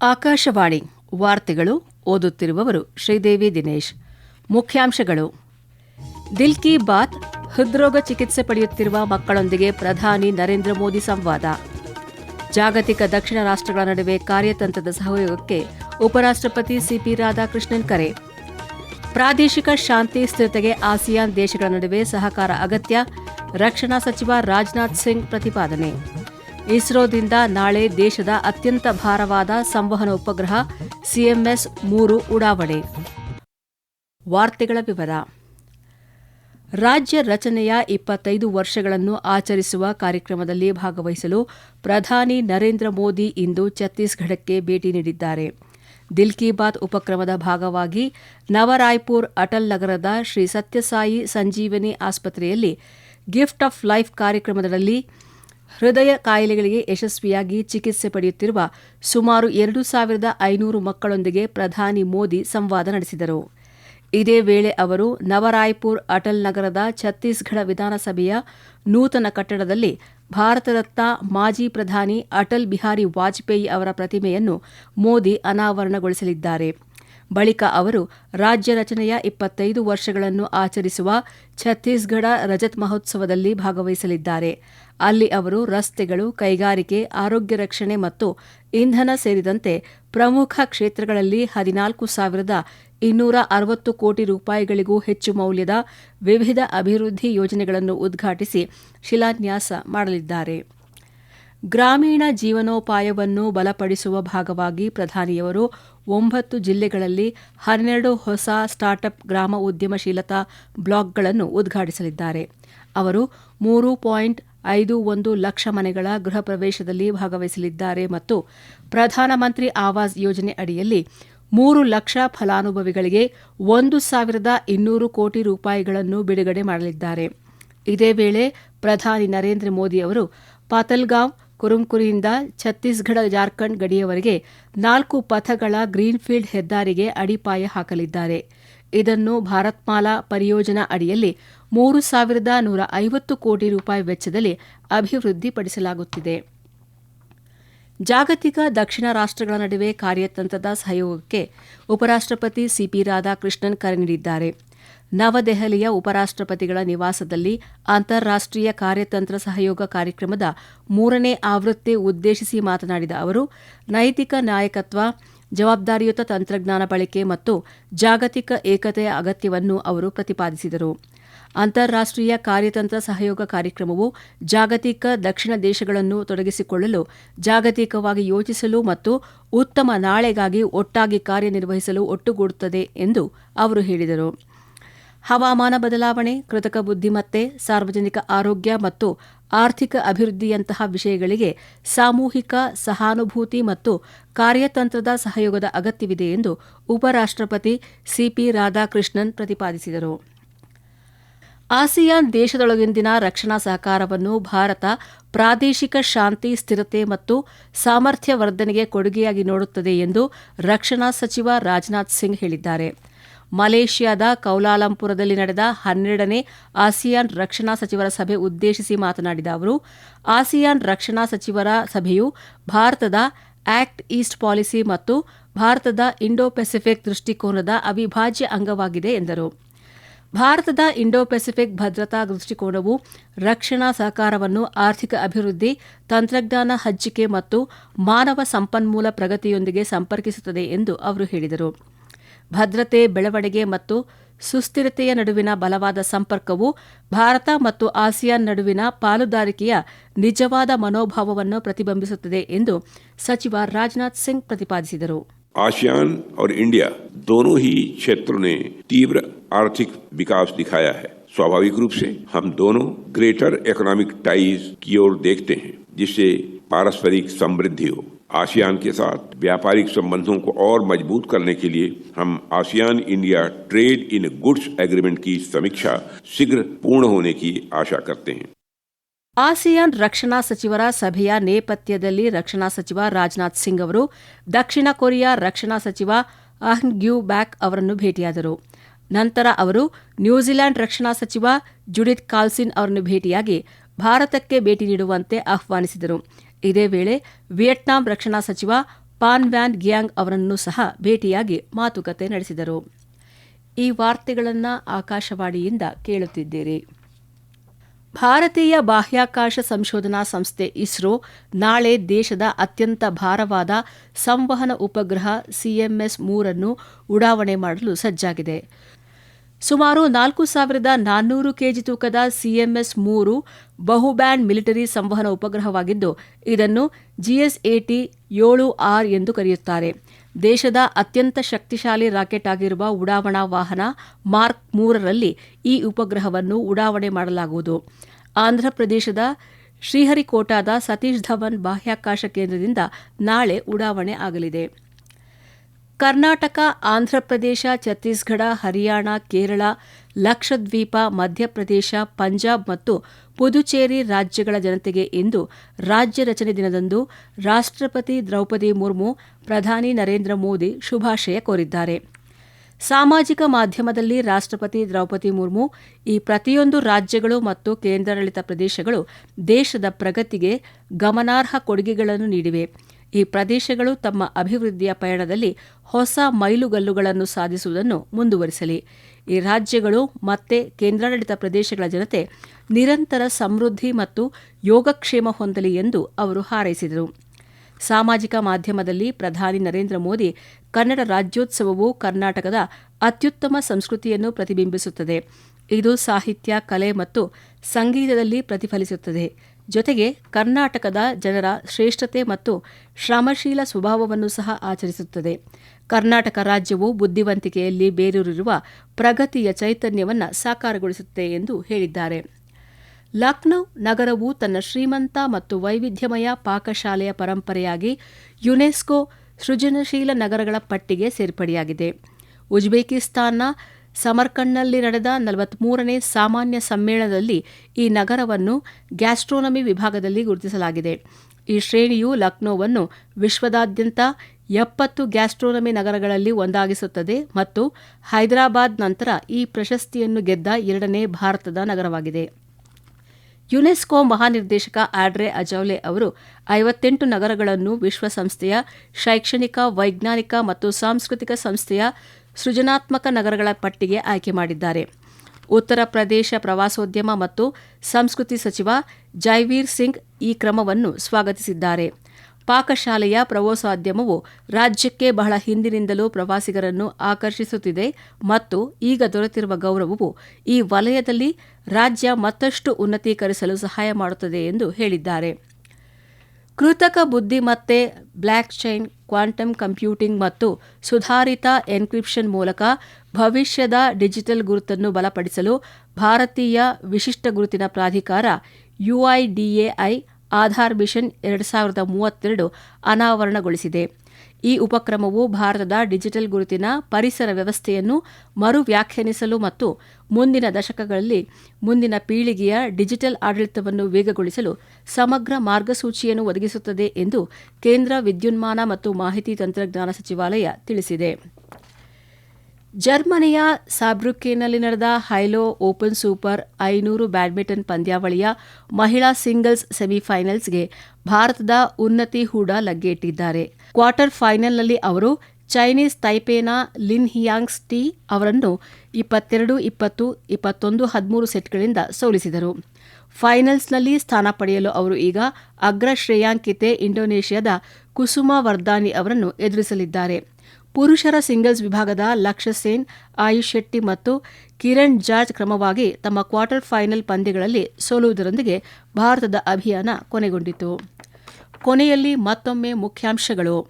ಆಕಾಶವಾಣಿ ವಾರ್ತೆಗಳು ಓದುತ್ತಿರುವವರು ಶ್ರೀದೇವಿ ದಿನೇಶ್. ಮುಖ್ಯಾಂಶಗಳು. ದಿಲ್ ಕಿ ಬಾತ್, ಹೃದ್ರೋಗ ಚಿಕಿತ್ಸೆ ಪಡೆಯುತ್ತಿರುವ ಮಕ್ಕಳೊಂದಿಗೆ ಪ್ರಧಾನಿ ನರೇಂದ್ರ ಮೋದಿ ಸಂವಾದ. ಜಾಗತಿಕ ದಕ್ಷಿಣ ರಾಷ್ಟ್ರಗಳ ನಡುವೆ ಕಾರ್ಯತಂತ್ರದ ಸಹಯೋಗಕ್ಕೆ ಉಪರಾಷ್ಟ್ರಪತಿ ಸಿಪಿ ರಾಧಾಕೃಷ್ಣನ್ ಕರೆ. ಪ್ರಾದೇಶಿಕ ಶಾಂತಿ, ಸ್ಥಿರತೆಗೆ ಆಸಿಯಾನ್ ದೇಶಗಳ ನಡುವೆ ಸಹಕಾರ ಅಗತ್ಯ, ರಕ್ಷಣಾ ಸಚಿವ ರಾಜನಾಥ್ ಸಿಂಗ್ ಪ್ರತಿಪಾದನೆ. ಇಸ್ರೋದಿಂದ ನಾಳೆ ದೇಶದ ಅತ್ಯಂತ ಭಾರವಾದ ಸಂವಹನ ಉಪಗ್ರಹ ಸಿಎಂಎಸ್ ಮೂರು ಉಡಾವಣೆ. ವಾರ್ತೆಗಳ ವಿವರ. ರಾಜ್ಯ ರಚನೆಯ ಇಪ್ಪತ್ತೈದು ವರ್ಷಗಳನ್ನು ಆಚರಿಸುವ ಕಾರ್ಯಕ್ರಮದಲ್ಲಿ ಭಾಗವಹಿಸಲು ಪ್ರಧಾನಿ ನರೇಂದ್ರ ಮೋದಿ ಇಂದು ಛತ್ತೀಸ್ಗಢಕ್ಕೆ ಭೇಟಿ ನೀಡಿದ್ದಾರೆ. ದಿಲ್ ಕಿ ಬಾತ್ ಉಪಕ್ರಮದ ಭಾಗವಾಗಿ ನವರಾಯ್ಪುರ್ ಅಟಲ್ ನಗರದ ಶ್ರೀ ಸತ್ಯಸಾಯಿ ಸಂಜೀವನಿ ಆಸ್ಪತ್ರೆಯಲ್ಲಿ ಗಿಫ್ಟ್ ಆಫ್ ಲೈಫ್ ಕಾರ್ಯಕ್ರಮದಲ್ಲಿ ಹೃದಯ ಕಾಯಿಲೆಗಳಿಗೆ ಯಶಸ್ವಿಯಾಗಿ ಚಿಕಿತ್ಸೆ ಪಡೆಯುತ್ತಿರುವ ಸುಮಾರು ಎರಡು ಸಾವಿರದ ಐನೂರು ಮಕ್ಕಳೊಂದಿಗೆ ಪ್ರಧಾನಿ ಮೋದಿ ಸಂವಾದ ನಡೆಸಿದರು. ಇದೇ ವೇಳೆ ಅವರು ನವರಾಯ್ಪುರ್ ಅಟಲ್ ನಗರದ ಛತ್ತೀಸ್ಗಢ ವಿಧಾನಸಭೆಯ ನೂತನ ಕಟ್ಟಡದಲ್ಲಿ ಭಾರತ ಮಾಜಿ ಪ್ರಧಾನಿ ಅಟಲ್ ಬಿಹಾರಿ ವಾಜಪೇಯಿ ಅವರ ಪ್ರತಿಮೆಯನ್ನು ಮೋದಿ ಅನಾವರಣಗೊಳಿಸಲಿದ್ದಾರೆ. ಬಳಿಕ ಅವರು ರಾಜ್ಯ ರಚನೆಯ ಇಪ್ಪತ್ತೈದು ವರ್ಷಗಳನ್ನು ಆಚರಿಸುವ ಛತ್ತೀಸ್ಗಢ ರಜತ್ ಮಹೋತ್ಸವದಲ್ಲಿ ಭಾಗವಹಿಸಲಿದ್ದಾರೆ. ಅಲ್ಲಿ ಅವರು ರಸ್ತೆಗಳು, ಕೈಗಾರಿಕೆ, ಆರೋಗ್ಯ ರಕ್ಷಣೆ ಮತ್ತು ಇಂಧನ ಸೇರಿದಂತೆ ಪ್ರಮುಖ ಕ್ಷೇತ್ರಗಳಲ್ಲಿ ಹದಿನಾಲ್ಕು ಸಾವಿರದ ಇನ್ನೂರ ಅರವತ್ತು ಕೋಟಿ ರೂಪಾಯಿಗಳಿಗೂ ಹೆಚ್ಚು ಮೌಲ್ಯದ ವಿವಿಧ ಅಭಿವೃದ್ಧಿ ಯೋಜನೆಗಳನ್ನು ಉದ್ಘಾಟಿಸಿ ಶಿಲಾನ್ಯಾಸ ಮಾಡಲಿದ್ದಾರೆ. ಗ್ರಾಮೀಣ ಜೀವನೋಪಾಯವನ್ನು ಬಲಪಡಿಸುವ ಭಾಗವಾಗಿ ಪ್ರಧಾನಿಯವರು ಒಂಬತ್ತು ಜಿಲ್ಲೆಗಳಲ್ಲಿ ಹನ್ನೆರಡು ಹೊಸ ಸ್ಟಾರ್ಟ್ಅಪ್ ಗ್ರಾಮ ಉದ್ಯಮಶೀಲತಾ ಬ್ಲಾಕ್ಗಳನ್ನು ಉದ್ಘಾಟಿಸಲಿದ್ದಾರೆ. ಅವರು ಮೂರು ಪಾಯಿಂಟ್ ಐದು ಒಂದು ಲಕ್ಷ ಮನೆಗಳ ಗೃಹ ಪ್ರವೇಶದಲ್ಲಿ ಭಾಗವಹಿಸಲಿದ್ದಾರೆ ಮತ್ತು ಪ್ರಧಾನಮಂತ್ರಿ ಆವಾಸ್ ಯೋಜನೆ ಅಡಿಯಲ್ಲಿ ಮೂರು ಲಕ್ಷ ಫಲಾನುಭವಿಗಳಿಗೆ ಒಂದು ಸಾವಿರದ ಇನ್ನೂರು ಕೋಟಿ ರೂಪಾಯಿಗಳನ್ನು ಬಿಡುಗಡೆ ಮಾಡಲಿದ್ದಾರೆ. ಇದೇ ವೇಳೆ ಪ್ರಧಾನಿ ನರೇಂದ್ರ ಮೋದಿ ಅವರು ಪಾತಲ್ಗಾಂವ್ ಕುರುಂಕುರಿಯಿಂದ ಛತ್ತೀಸ್ಗಢ ಜಾರ್ಖಂಡ್ ಗಡಿಯವರೆಗೆ ನಾಲ್ಕು ಪಥಗಳ ಗ್ರೀನ್ಫೀಲ್ಡ್ ಹೆದ್ದಾರಿಗೆ ಅಡಿಪಾಯ ಹಾಕಲಿದ್ದಾರೆ. ಇದನ್ನು ಭಾರತ್ಮಾಲಾ ಪರಿಯೋಜನಾ ಅಡಿಯಲ್ಲಿ ಮೂರು ಸಾವಿರದ ನೂರ ಐವತ್ತು ಕೋಟಿ ರೂಪಾಯಿ ವೆಚ್ಚದಲ್ಲಿ ಅಭಿವೃದ್ಧಿಪಡಿಸಲಾಗುತ್ತಿದೆ. ಜಾಗತಿಕ ದಕ್ಷಿಣ ರಾಷ್ಟ್ರಗಳ ನಡುವೆ ಕಾರ್ಯತಂತ್ರದ ಸಹಯೋಗಕ್ಕೆ ಉಪರಾಷ್ಟ್ರಪತಿ ಸಿಪಿ ರಾಧಾಕೃಷ್ಣನ್ ಕರೆ ನೀಡಿದ್ದಾರೆ. ನವದೆಹಲಿಯ ಉಪರಾಷ್ಟ್ರಪತಿಗಳ ನಿವಾಸದಲ್ಲಿ ಅಂತಾರಾಷ್ಟೀಯ ಕಾರ್ಯತಂತ್ರ ಸಹಯೋಗ ಕಾರ್ಯಕ್ರಮದ ಮೂರನೇ ಆವೃತ್ತಿ ಉದ್ದೇಶಿಸಿ ಮಾತನಾಡಿದ ಅವರು, ನೈತಿಕ ನಾಯಕತ್ವ, ಜವಾಬ್ದಾರಿಯುತ ತಂತ್ರಜ್ಞಾನ ಬಳಕೆ ಮತ್ತು ಜಾಗತಿಕ ಏಕತೆಯ ಅಗತ್ಯವನ್ನು ಅವರು ಪ್ರತಿಪಾದಿಸಿದರು. ಅಂತಾರಾಷ್ಟೀಯ ಕಾರ್ಯತಂತ್ರ ಸಹಯೋಗ ಕಾರ್ಯಕ್ರಮವು ಜಾಗತಿಕ ದಕ್ಷಿಣ ದೇಶಗಳನ್ನು ತೊಡಗಿಸಿಕೊಳ್ಳಲು ಜಾಗತಿಕವಾಗಿ ಯೋಚಿಸಲು ಮತ್ತು ಉತ್ತಮ ನಾಳೆಗಾಗಿ ಒಟ್ಟಾಗಿ ಕಾರ್ಯನಿರ್ವಹಿಸಲು ಒಟ್ಟುಗೂಡುತ್ತದೆ ಎಂದು ಅವರು ಹೇಳಿದರು. ಹವಾಮಾನ ಬದಲಾವಣೆ, ಕೃತಕ ಬುದ್ಧಿಮತ್ತೆ, ಸಾರ್ವಜನಿಕ ಆರೋಗ್ಯ ಮತ್ತು ಆರ್ಥಿಕ ಅಭಿವೃದ್ಧಿಯಂತಹ ವಿಷಯಗಳಿಗೆ ಸಾಮೂಹಿಕ ಸಹಾನುಭೂತಿ ಮತ್ತು ಕಾರ್ಯತಂತ್ರದ ಸಹಯೋಗದ ಅಗತ್ಯವಿದೆ ಎಂದು ಉಪರಾಷ್ಟ್ರಪತಿ ಸಿಪಿ ರಾಧಾಕೃಷ್ಣನ್ ಪ್ರತಿಪಾದಿಸಿದರು. ಆಸಿಯಾನ್ ದೇಶದೊಳಗಿಂದಿನ ರಕ್ಷಣಾ ಸಹಕಾರವನ್ನು ಭಾರತ ಪ್ರಾದೇಶಿಕ ಶಾಂತಿ, ಸ್ಥಿರತೆ ಮತ್ತು ಸಾಮರ್ಥ್ಯ ವರ್ಧನೆಗೆ ಕೊಡುಗೆಯಾಗಿ ನೋಡುತ್ತದೆ ಎಂದು ರಕ್ಷಣಾ ಸಚಿವ ರಾಜನಾಥ್ ಸಿಂಗ್ ಹೇಳಿದ್ದಾರೆ. ಮಲೇಷ್ಯಾದ ಕೌಲಾಲಂಪುರದಲ್ಲಿ ನಡೆದ ಹನ್ನೆರಡನೇ ಆಸಿಯಾನ್ ರಕ್ಷಣಾ ಸಚಿವರ ಸಭೆ ಉದ್ದೇಶಿಸಿ ಮಾತನಾಡಿದ ಅವರು, ಆಸಿಯಾನ್ ರಕ್ಷಣಾ ಸಚಿವರ ಸಭೆಯು ಭಾರತದ ಆಕ್ಟ್ ಈಸ್ಟ್ ಪಾಲಿಸಿ ಮತ್ತು ಭಾರತದ ಇಂಡೋ ಪೆಸಿಫಿಕ್ ದೃಷ್ಟಿಕೋನದ ಅವಿಭಾಜ್ಯ ಅಂಗವಾಗಿದೆ ಎಂದರು. ಭಾರತದ ಇಂಡೋ ಪೆಸಿಫಿಕ್ ಭದ್ರತಾ ದೃಷ್ಟಿಕೋನವು ರಕ್ಷಣಾ ಸಹಕಾರವನ್ನು ಆರ್ಥಿಕ ಅಭಿವೃದ್ಧಿ, ತಂತ್ರಜ್ಞಾನ ಹಂಚಿಕೆ ಮತ್ತು ಮಾನವ ಸಂಪನ್ಮೂಲ ಪ್ರಗತಿಯೊಂದಿಗೆ ಸಂಪರ್ಕಿಸುತ್ತದೆ ಎಂದು ಅವರು ಹೇಳಿದರು. ಭದ್ರತೆ ಬೆಳವಣಿಗೆ ಮತ್ತು ಸುಸ್ಥಿರತೆಯ ನಡುವಿನ ಬಲವಾದ ಸಂಪರ್ಕವು ಭಾರತ ಮತ್ತು ಆಸಿಯಾನ್ ನಡುವಿನ ಪಾಲುದಾರಿಕೆಯ ನಿಜವಾದ ಮನೋಭಾವವನ್ನು ಪ್ರತಿಬಿಂಬಿಸುತ್ತದೆ ಎಂದು ಸಚಿವ ರಾಜನಾಥ್ ಸಿಂಗ್ ಪ್ರತಿಪಾದಿಸಿದರು आसियान और इंडिया दोनों ही क्षेत्रों ने तीव्र आर्थिक विकास दिखाया है स्वाभाविक रूप से हम दोनों ग्रेटर इकोनॉमिक टाइज की ओर देखते हैं जिससे पारस्परिक समृद्धि हो आसियान के साथ व्यापारिक संबंधों को और मजबूत करने के लिए हम ASEAN India trade in goods agreement की समीक्षा शीघ्र पूर्ण होने की आशा करते हैं ಆಸಿಯಾನ್ ರಕ್ಷಣಾ ಸಚಿವರ ಸಭೆಯ ನೇಪಥ್ಯದಲ್ಲಿ ರಕ್ಷಣಾ ಸಚಿವ ರಾಜನಾಥ್ ಸಿಂಗ್ ಅವರು ದಕ್ಷಿಣ ಕೊರಿಯಾ ರಕ್ಷಣಾ ಸಚಿವ ಅಹ್ನ್ ಗ್ಯೂ ಬ್ಯಾಕ್ ಅವರನ್ನು ಭೇಟಿಯಾದರು ನಂತರ ಅವರು ನ್ಯೂಜಿಲೆಂಡ್ ರಕ್ಷಣಾ ಸಚಿವ ಜುಡಿತ್ ಕಾಲ್ಸಿನ್ ಅವರನ್ನು ಭೇಟಿಯಾಗಿ ಭಾರತಕ್ಕೆ ಭೇಟಿ ನೀಡುವಂತೆ ಆಹ್ವಾನಿಸಿದರು ಇದೇ ವೇಳೆ ವಿಯೆಟ್ನಾಂ ರಕ್ಷಣಾ ಸಚಿವ ಪಾನ್ ವ್ಯಾನ್ ಗ್ಯಾಂಗ್ ಅವರನ್ನು ಸಹ ಭೇಟಿಯಾಗಿ ಮಾತುಕತೆ ನಡೆಸಿದರು. ಈ ವಾರ್ತೆಗಳನ್ನು ಆಕಾಶವಾಣಿಯಿಂದ ಕೇಳುತ್ತಿದ್ದೀರಿ. ಭಾರತೀಯ ಬಾಹ್ಯಾಕಾಶ ಸಂಶೋಧನಾ ಸಂಸ್ಥೆ ಇಸ್ರೋ ನಾಳೆ ದೇಶದ ಅತ್ಯಂತ ಭಾರವಾದ ಸಂವಹನ ಉಪಗ್ರಹ ಸಿಎಂಎಸ್ ಮೂರನ್ನು ಉಡಾವಣೆ ಮಾಡಲು ಸಜ್ಜಾಗಿದೆ. ಸುಮಾರು ನಾಲ್ಕು ಸಾವಿರದ ನಾನ್ನೂರು ಕೆಜಿ ತೂಕದ ಸಿಎಂಎಸ್ ಮೂರು ಬಹುಬ್ಯಾಂಡ್ ಮಿಲಿಟರಿ ಸಂವಹನ ಉಪಗ್ರಹವಾಗಿದ್ದು, ಇದನ್ನು ಜಿಎಸ್ಎಟಿ ಏಳು ಆರ್ ಎಂದು ಕರೆಯುತ್ತಾರೆ. ದೇಶದ ಅತ್ಯಂತ ಶಕ್ತಿಶಾಲಿ ರಾಕೆಟ್ ಆಗಿರುವ ಉಡಾವಣಾ ವಾಹನ ಮಾರ್ಕ್ ಮೂರರಲ್ಲಿ ಈ ಉಪಗ್ರಹವನ್ನು ಉಡಾವಣೆ ಮಾಡಲಾಗುವುದು. ಆಂಧ್ರಪ್ರದೇಶದ ಶ್ರೀಹರಿಕೋಟಾದ ಸತೀಶ್ ಧವನ್ ಬಾಹ್ಯಾಕಾಶ ಕೇಂದ್ರದಿಂದ ನಾಳೆ ಉಡಾವಣೆ ಆಗಲಿದೆ. ಕರ್ನಾಟಕ ಆಂಧ್ರಪ್ರದೇಶ ಛತ್ತೀಸ್ಗಢ, ಹರಿಯಾಣ, ಕೇರಳ, ಲಕ್ಷದ್ವೀಪ, ಮಧ್ಯಪ್ರದೇಶ, ಪಂಜಾಬ್ ಮತ್ತು ಪುದುಚೇರಿ ರಾಜ್ಯಗಳ ಜನತೆಗೆ ಇಂದು ರಾಜ್ಯ ರಚನೆ ದಿನದಂದು ರಾಷ್ಟ್ರಪತಿ ದ್ರೌಪದಿ ಮುರ್ಮು, ಪ್ರಧಾನಿ ನರೇಂದ್ರ ಮೋದಿ ಶುಭಾಶಯ ಕೋರಿದ್ದಾರೆ. ಸಾಮಾಜಿಕ ಮಾಧ್ಯಮದಲ್ಲಿ ರಾಷ್ಟ್ರಪತಿ ದ್ರೌಪದಿ ಮುರ್ಮು ಈ ಪ್ರತಿಯೊಂದು ರಾಜ್ಯಗಳು ಮತ್ತು ಕೇಂದ್ರಾಡಳಿತ ಪ್ರದೇಶಗಳು ದೇಶದ ಪ್ರಗತಿಗೆ ಗಮನಾರ್ಹ ಕೊಡುಗೆಗಳನ್ನು ನೀಡಿವೆ. ಈ ಪ್ರದೇಶಗಳು ತಮ್ಮ ಅಭಿವೃದ್ಧಿಯ ಪಯಣದಲ್ಲಿ ಹೊಸ ಮೈಲುಗಲ್ಲುಗಳನ್ನು ಸಾಧಿಸುವುದನ್ನು ಮುಂದುವರಿಸಲಿ. ಈ ರಾಜ್ಯಗಳು ಮತ್ತೆ ಕೇಂದ್ರಾಡಳಿತ ಪ್ರದೇಶಗಳ ಜನತೆ ನಿರಂತರ ಸಮೃದ್ಧಿ ಮತ್ತು ಯೋಗಕ್ಷೇಮ ಹೊಂದಲಿ ಎಂದು ಅವರು ಹಾರೈಸಿದರು. ಸಾಮಾಜಿಕ ಮಾಧ್ಯಮದಲ್ಲಿ ಪ್ರಧಾನಿ ನರೇಂದ್ರ ಮೋದಿ ಕನ್ನಡ ರಾಜ್ಯೋತ್ಸವವು ಕರ್ನಾಟಕದ ಅತ್ಯುತ್ತಮ ಸಂಸ್ಕೃತಿಯನ್ನು ಪ್ರತಿಬಿಂಬಿಸುತ್ತದೆ. ಇದು ಸಾಹಿತ್ಯ, ಕಲೆ ಮತ್ತು ಸಂಗೀತದಲ್ಲಿ ಪ್ರತಿಫಲಿಸುತ್ತದೆ. ಜೊತೆಗೆ ಕರ್ನಾಟಕದ ಜನರ ಶ್ರೇಷ್ಠತೆ ಮತ್ತು ಶ್ರಮಶೀಲ ಸ್ವಭಾವವನ್ನು ಸಹ ಆಚರಿಸುತ್ತದೆ. ಕರ್ನಾಟಕ ರಾಜ್ಯವು ಬುದ್ಧಿವಂತಿಕೆಯಲ್ಲಿ ಬೇರೂರಿರುವ ಪ್ರಗತಿಯ ಚೈತನ್ಯವನ್ನು ಸಾಕಾರಗೊಳಿಸುತ್ತೆ ಎಂದು ಹೇಳಿದ್ದಾರೆ. ಲಕ್ನೌ ನಗರವು ತನ್ನ ಶ್ರೀಮಂತ ಮತ್ತು ವೈವಿಧ್ಯಮಯ ಪಾಕಶಾಲೆಯ ಪರಂಪರೆಯಾಗಿ ಯುನೆಸ್ಕೋ ಸೃಜನಶೀಲ ನಗರಗಳ ಪಟ್ಟಿಗೆ ಸೇರ್ಪಡೆಯಾಗಿದೆ. ಉಜ್ಬೇಕಿಸ್ತಾನ್ನ ಸಮರ್ಕಂಡ್ನಲ್ಲಿ ನಡೆದ ನಲವತ್ಮೂರನೇ ಸಾಮಾನ್ಯ ಸಮ್ಮೇಳನದಲ್ಲಿ ಈ ನಗರವನ್ನು ಗ್ಯಾಸ್ಟ್ರೋನಮಿ ವಿಭಾಗದಲ್ಲಿ ಗುರುತಿಸಲಾಗಿದೆ. ಈ ಶ್ರೇಣಿಯು ಲಕ್ನೋವನ್ನು ವಿಶ್ವದಾದ್ಯಂತ ಎಪ್ಪತ್ತು ಗ್ಯಾಸ್ಟ್ರೋನಮಿ ನಗರಗಳಲ್ಲಿ ಒಂದಾಗಿಸುತ್ತದೆ ಮತ್ತು ಹೈದರಾಬಾದ್ ನಂತರ ಈ ಪ್ರಶಸ್ತಿಯನ್ನು ಗೆದ್ದ ಎರಡನೇ ಭಾರತದ ನಗರವಾಗಿದೆ. ಯುನೆಸ್ಕೋ ಮಹಾನಿರ್ದೇಶಕ ಆಡ್ರೆ ಅಜೌಲೆ ಅವರು ಐವತ್ತೆಂಟು ನಗರಗಳನ್ನು ವಿಶ್ವಸಂಸ್ಥೆಯ ಶೈಕ್ಷಣಿಕ, ವೈಜ್ಞಾನಿಕ ಮತ್ತು ಸಾಂಸ್ಕೃತಿಕ ಸಂಸ್ಥೆಯ ಸೃಜನಾತ್ಮಕ ನಗರಗಳ ಪಟ್ಟಿಗೆ ಆಯ್ಕೆ ಮಾಡಿದ್ದಾರೆ. ಉತ್ತರ ಪ್ರದೇಶ ಪ್ರವಾಸೋದ್ಯಮ ಮತ್ತು ಸಂಸ್ಕೃತಿ ಸಚಿವ ಜೈವೀರ್ ಸಿಂಗ್ ಈ ಕ್ರಮವನ್ನು ಸ್ವಾಗತಿಸಿದ್ದಾರೆ. ಪಾಕಶಾಲೆಯ ಪ್ರವಾಸೋದ್ಯಮವು ರಾಜ್ಯಕ್ಕೆ ಬಹಳ ಹಿಂದಿನಿಂದಲೂ ಪ್ರವಾಸಿಗರನ್ನು ಆಕರ್ಷಿಸುತ್ತಿದೆ ಮತ್ತು ಈಗ ದೊರೆತಿರುವ ಗೌರವವು ಈ ವಲಯದಲ್ಲಿ ರಾಜ್ಯ ಮತ್ತಷ್ಟು ಉನ್ನತೀಕರಿಸಲು ಸಹಾಯ ಮಾಡುತ್ತದೆ ಎಂದು ಹೇಳಿದ್ದಾರೆ. ಕೃತಕ ಬುದ್ಧಿಮತ್ತೆ ಬ್ಲ್ಯಾಕ್ ಚೈನ್ ಕ್ವಾಂಟಮ್ ಕಂಪ್ಯೂಟಿಂಗ್ ಮತ್ತು ಸುಧಾರಿತ ಎನ್ಕ್ರಿಪ್ಷನ್ ಮೂಲಕ ಭವಿಷ್ಯದ ಡಿಜಿಟಲ್ ಗುರುತನ್ನು ಬಲಪಡಿಸಲು ಭಾರತೀಯ ವಿಶಿಷ್ಟ ಗುರುತಿನ ಪ್ರಾಧಿಕಾರ ಯುಐಡಿಎಐ ಆಧಾರ್ ಮಿಷನ್ ಎರಡು ಸಾವಿರದ ಮೂವತ್ತೆರಡು ಅನಾವರಣಗೊಳಿಸಿದೆ. ಈ ಉಪಕ್ರಮವು ಭಾರತದ ಡಿಜಿಟಲ್ ಗುರುತಿನ ಪರಿಸರ ವ್ಯವಸ್ಥೆಯನ್ನು ಮರು ವ್ಯಾಖ್ಯಾನಿಸಲು ಮತ್ತು ಮುಂದಿನ ದಶಕಗಳಲ್ಲಿ ಮುಂದಿನ ಪೀಳಿಗೆಯ ಡಿಜಿಟಲ್ ಆಡಳಿತವನ್ನು ವೇಗಗೊಳಿಸಲು ಸಮಗ್ರ ಮಾರ್ಗಸೂಚಿಯನ್ನು ಒದಗಿಸುತ್ತದೆ ಎಂದು ಕೇಂದ್ರ ವಿದ್ಯುನ್ಮಾನ ಮತ್ತು ಮಾಹಿತಿ ತಂತ್ರಜ್ಞಾನ ಸಚಿವಾಲಯ ತಿಳಿಸಿದೆ. ಜರ್ಮನಿಯ ಸಾಬ್ರುಕೇನಲ್ಲಿ ನಡೆದ ಹೈಲೋ ಓಪನ್ ಸೂಪರ್ ಐನೂರು ಬ್ಯಾಡ್ಮಿಂಟನ್ ಪಂದ್ಯಾವಳಿಯ ಮಹಿಳಾ ಸಿಂಗಲ್ಸ್ ಸೆಮಿಫೈನಲ್ಸ್ಗೆ ಭಾರತದ ಉನ್ನತಿ ಹೂಡ ಲಗ್ಗೆಯಿಟ್ಟಿದ್ದಾರೆ ಕ್ವಾರ್ಟರ್ ಫೈನಲ್ನಲ್ಲಿ ಅವರು ಚೈನೀಸ್ ತೈಪೇನ ಲಿನ್ ಹಿಯಾಂಗ್ಸ್ ಟಿ ಅವರನ್ನು ಇಪ್ಪತ್ತೆರಡು, ಇಪ್ಪತ್ತು, ಇಪ್ಪತ್ತೊಂದು, ಹದಿಮೂರು ಸೆಟ್ಗಳಿಂದ ಸೋಲಿಸಿದರು. ಫೈನಲ್ಸ್ನಲ್ಲಿ ಸ್ಥಾನ ಪಡೆಯಲು ಅವರು ಈಗ ಅಗ್ರ ಶ್ರೇಯಾಂಕಿತೆ ಇಂಡೋನೇಷ್ಯಾದ ಕುಸುಮಾ ವರ್ದಾನಿ ಅವರನ್ನು ಎದುರಿಸಲಿದ್ದಾರೆ. ಪುರುಷರ ಸಿಂಗಲ್ಸ್ ವಿಭಾಗದ ಲಕ್ಷ್ಯ ಸೇನ್ ಆಯುಷ್ ಶೆಟ್ಟಿ ಮತ್ತು ಕಿರಣ್ ಜಾರ್ಜ್ ಕ್ರಮವಾಗಿ ತಮ್ಮ ಕ್ವಾರ್ಟರ್ ಫೈನಲ್ ಪಂದ್ಯಗಳಲ್ಲಿ ಸೋಲುವುದರೊಂದಿಗೆ ಭಾರತದ ಅಭಿಯಾನ ಕೊನೆಗೊಂಡಿತು. ಕೊನೆಯಲ್ಲಿ ಮತ್ತೊಮ್ಮೆ ಮುಖ್ಯಾಂಶಗಳು.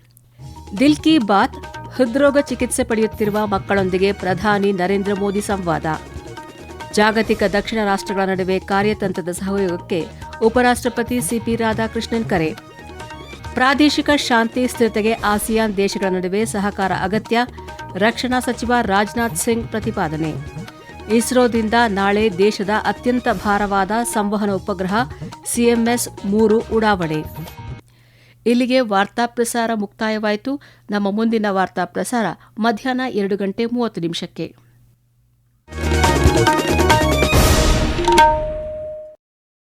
ದಿಲ್ ಕಿ ಬಾತ್, ಹೃದ್ರೋಗ ಚಿಕಿತ್ಸೆ ಪಡೆಯುತ್ತಿರುವ ಮಕ್ಕಳೊಂದಿಗೆ ಪ್ರಧಾನಿ ನರೇಂದ್ರ ಮೋದಿ ಸಂವಾದ. ಜಾಗತಿಕ ದಕ್ಷಿಣ ರಾಷ್ಟ್ರಗಳ ನಡುವೆ ಕಾರ್ಯತಂತ್ರದ ಸಹಯೋಗಕ್ಕೆ ಉಪರಾಷ್ಟ್ರಪತಿ ಸಿಪಿ ರಾಧಾಕೃಷ್ಣನ್ ಕರೆ. ಪ್ರಾದೇಶಿಕ ಶಾಂತಿ, ಸ್ಥಿರತೆಗೆ ಆಸಿಯಾನ್ ದೇಶಗಳ ನಡುವೆ ಸಹಕಾರ ಅಗತ್ಯ. ರಕ್ಷಣಾ ಸಚಿವ ರಾಜನಾಥ್ ಸಿಂಗ್ ಪ್ರತಿಪಾದನೆ. ಇಸ್ರೋದಿಂದ ನಾಳೆ ದೇಶದ ಅತ್ಯಂತ ಭಾರವಾದ ಸಂವಹನ ಉಪಗ್ರಹ ಸಿಎಂಎಸ್ ಮೂರು ಉಡಾವಣೆ. ಇಲ್ಲಿಗೆ ವಾರ್ತಾ ಪ್ರಸಾರ ಮುಕ್ತಾಯವಾಯಿತು. ನಮ್ಮ ಮುಂದಿನ ವಾರ್ತಾ ಪ್ರಸಾರ ಮಧ್ಯಾಹ್ನ ಎರಡು ಗಂಟೆ ಮೂವತ್ತು ನಿಮಿಷಕ್ಕೆ.